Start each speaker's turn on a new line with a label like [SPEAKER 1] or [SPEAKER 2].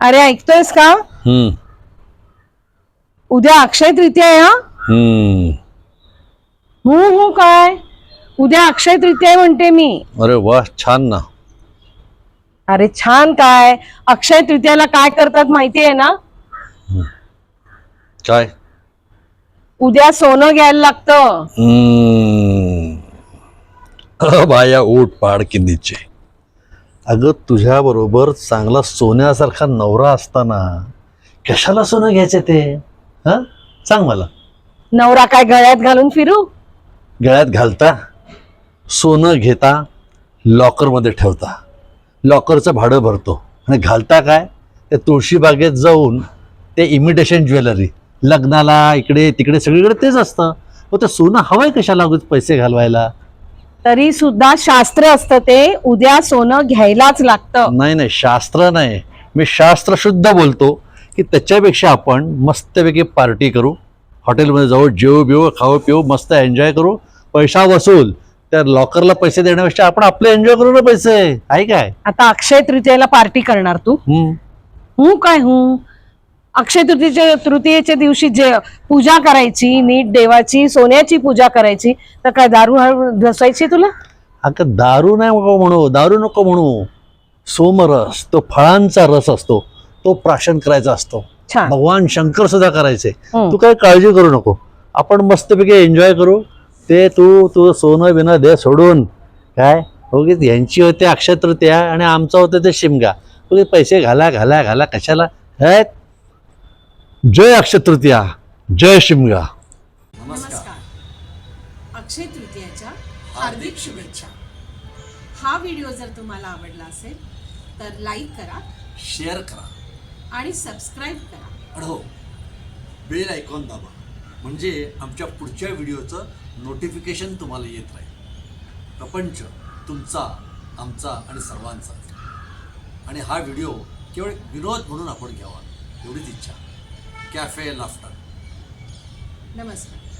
[SPEAKER 1] अरे ऐकतोयस का?
[SPEAKER 2] हम्म.
[SPEAKER 1] उद्या अक्षय तृतीया आहे हा?
[SPEAKER 2] हम्म.
[SPEAKER 1] हू हू काय? उद्या अक्षय तृतीया आहे म्हणते मी.
[SPEAKER 2] अरे वा छान ना.
[SPEAKER 1] अरे छान काय? अक्षय तृतीयाला काय करतात माहिती आहे ना
[SPEAKER 2] काय?
[SPEAKER 1] उद्या सोनं घ्यायला लागतं.
[SPEAKER 2] हम्म. बाया ऊट पाड किंदीचे अगं तुझ्या बरोबर चांगला सोन्यासारखा नवरा असताना कशाला सोनं घ्यायचं ते? हा? सांग मला.
[SPEAKER 1] नवरा काय गळ्यात घालून फिरू?
[SPEAKER 2] गळ्यात घालता सोनं घेता लॉकरमध्ये ठेवता. लॉकरचं भाडं भरतो. आणि घालता काय? त्या तुळशीबागेत जाऊन ते इमिटेशन ज्वेलरी लग्नाला इकडे तिकडे सगळीकडे तेच असतं. मग ते सोनं हवंय कशाला पैसे घालवायला?
[SPEAKER 1] तरी सुद्धा शास्त्र असतं ते उद्या सोनं घ्यायलाच लागतं.
[SPEAKER 2] नाही नाही शास्त्र नाही. मी शास्त्र शुद्ध बोलतो की त्याच्यापेक्षा आपण मस्तपैकी पार्टी करू. हॉटेलमध्ये जाऊ जेवू बिवू खाऊ पिऊ मस्त एन्जॉय करू. पैसा वसूल. त्या लॉकरला पैसे देण्यापेक्षा आपण आपले एन्जॉय करू ना पैसे. आहे काय?
[SPEAKER 1] आता अक्षय तृतीयेला पार्टी करणार तू.
[SPEAKER 2] हम्म.
[SPEAKER 1] हू काय हू? अक्षय तृतीयेच्या तृतीयेच्या दिवशी जे पूजा करायची नीट देवाची सोन्याची पूजा करायची तर काय दारू हळू ढसायची तुला?
[SPEAKER 2] अगं दारू नाही नको म्हणू दारू नको म्हणू. सोमरस तो फळांचा रस असतो तो प्राशन करायचा असतो.
[SPEAKER 1] छान.
[SPEAKER 2] भगवान शंकर सुद्धा करायचे.
[SPEAKER 1] हम्म.
[SPEAKER 2] तू काही काळजी करू नको. आपण मस्तपैकी एन्जॉय करू. ते तू तू सोनं बिनं दे सोडून. काय? उगीच यांची होते अक्षय तृतीया आणि आमचं होतं ते शिमगा. उगीच पैसे घाला घाला घाला कशाला? हे? जय अक्षय तृतीया जय शिमगा.
[SPEAKER 1] नमस्कार. अक्षय तृतीयाच्या हार्दिक शुभेच्छा. हा व्हिडिओ जर तुम्हाला आवडला असेल तर लाईक करा
[SPEAKER 3] शेअर करा.
[SPEAKER 1] आणि सबस्क्राईब करा.
[SPEAKER 3] आणि हो बेल आयकॉन दाबा. म्हणजे आमच्या पुढच्या व्हिडिओचं नोटिफिकेशन तुम्हाला येत राहील. प्रपंच तुमचा आमचा आणि सर्वांचा. आणि हा व्हिडिओ केवळ विनोद म्हणून आपण घ्यावा एवढीच इच्छा. कॅफे लाफ्टर
[SPEAKER 1] नमस्कार।